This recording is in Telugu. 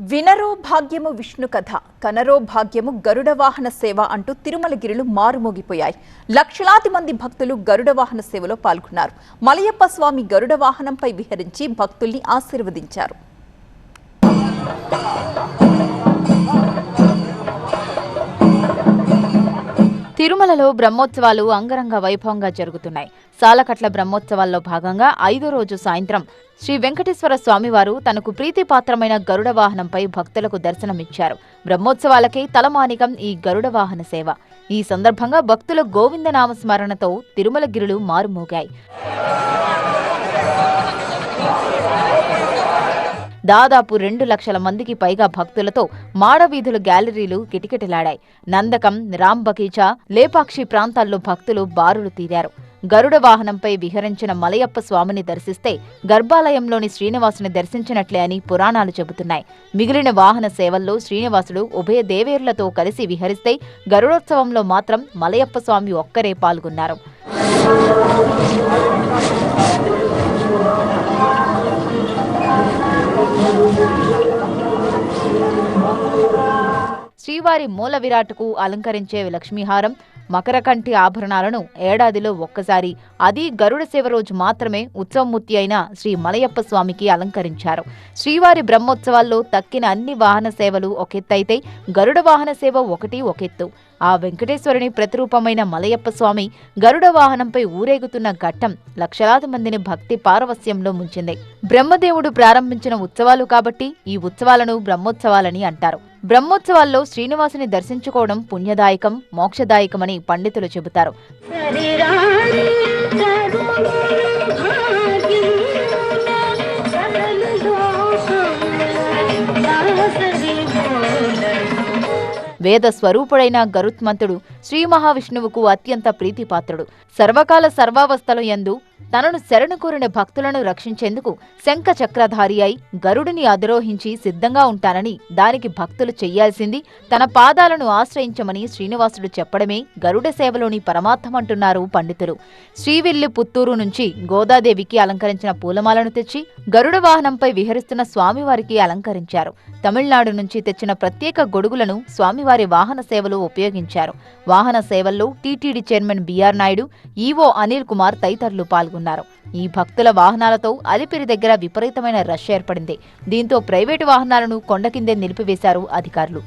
వినరో భాగ్యము విష్ణు కథ కనరో భాగ్యము గరుడ వాహన సేవ అంటూ తిరుమలగిరిలు మారుమోగిపోయాయి. లక్షలాది మంది భక్తులు గరుడ వాహన సేవలో పాల్గొన్నారు. మలయప్ప స్వామి గరుడ వాహనంపై విహరించి భక్తుల్ని ఆశీర్వదించారు. తిరుమలలో బ్రహ్మోత్సవాలు అంగరంగ వైభవంగా జరుగుతున్నాయి. సాలకట్ల బ్రహ్మోత్సవాల్లో భాగంగా ఐదో రోజు సాయంత్రం శ్రీ వెంకటేశ్వర స్వామివారు తనకు ప్రీతిపాత్రమైన గరుడ వాహనంపై భక్తులకు దర్శనమిచ్చారు. బ్రహ్మోత్సవాలకే తలమానికం ఈ గరుడ వాహన సేవ. ఈ సందర్భంగా భక్తుల గోవిందనామస్మరణతో తిరుమలగిరులు మారుమోగాయి. దాదాపు రెండు లక్షల మందికి పైగా భక్తులతో మాడవీధుల గ్యాలరీలు కిటకిటలాడాయి. నందకం రామ్ బగీచా లేపాక్షి ప్రాంతాల్లో భక్తులు బారులు తీరారు. గరుడ వాహనంపై విహరించిన మలయప్ప స్వామిని దర్శిస్తే గర్భాలయంలోని శ్రీనివాసుని దర్శించినట్లే అని పురాణాలు చెబుతున్నాయి. మిగిలిన వాహన సేవల్లో శ్రీనివాసుడు ఉభయ దేవేరులతో కలిసి విహరిస్తే గరుడోత్సవంలో మాత్రం మలయప్ప స్వామి ఒక్కరే పాల్గొన్నారు. శ్రీవారి మూల విరాట్కు అలంకరించే లక్ష్మీహారం మకరకంఠి ఆభరణాలను ఏడాదిలో ఒక్కసారి అది గరుడ సేవ రోజు మాత్రమే ఉత్సవమూర్తి అయిన శ్రీ మలయప్ప స్వామికి అలంకరించారు. శ్రీవారి బ్రహ్మోత్సవాల్లో తక్కిన అన్ని వాహన సేవలు ఒకెత్తైతే గరుడ వాహన సేవ ఒకటి ఒకెత్తు. ఆ వెంకటేశ్వరుని ప్రతిరూపమైన మలయప్ప స్వామి గరుడ వాహనంపై ఊరేగుతున్న ఘట్టం లక్షలాది మందిని భక్తి పారవస్యంలో ముంచింది. బ్రహ్మదేవుడు ప్రారంభించిన ఉత్సవాలు కాబట్టి ఈ ఉత్సవాలను బ్రహ్మోత్సవాలని అంటారు. బ్రహ్మోత్సవాల్లో శ్రీనివాసుని దర్శించుకోవడం పుణ్యదాయకం మోక్షదాయకమని పండితులు చెబుతారు. వేద స్వరూపుడైన గరుత్మంతుడు శ్రీ మహావిష్ణువుకు అత్యంత ప్రీతిపాత్రుడు. సర్వకాల సర్వావస్థల యందు తనను శరణు కోరిన భక్తులను రక్షించేందుకు శంఖ చక్రధారి అయి గరుడిని అధిరోహించి సిద్ధంగా ఉంటానని దానికి భక్తులు చెయ్యాల్సింది తన పాదాలను ఆశ్రయించమని శ్రీనివాసుడు చెప్పడమే గరుడ సేవలోని పరమార్థమంటున్నారు పండితులు. శ్రీవిల్లి పుత్తూరు నుంచి గోదాదేవికి అలంకరించిన పూలమాలను తెచ్చి గరుడ వాహనంపై విహరిస్తున్న స్వామివారికి అలంకరించారు. తమిళనాడు నుంచి తెచ్చిన ప్రత్యేక గొడుగులను స్వామివారి వారి వాహన సేవలు ఉపయోగించారు. వాహన సేవల్లో TTD chairman BR Naidu EO Anil Kumar తదితరులు పాల్గొన్నారు. ఈ భక్తుల వాహనాలతో అలిపిరి దగ్గర విపరీతమైన రష్ ఏర్పడింది. దీంతో ప్రైవేటు వాహనాలను కొండ కిందే నిలిపివేశారు అధికారులు.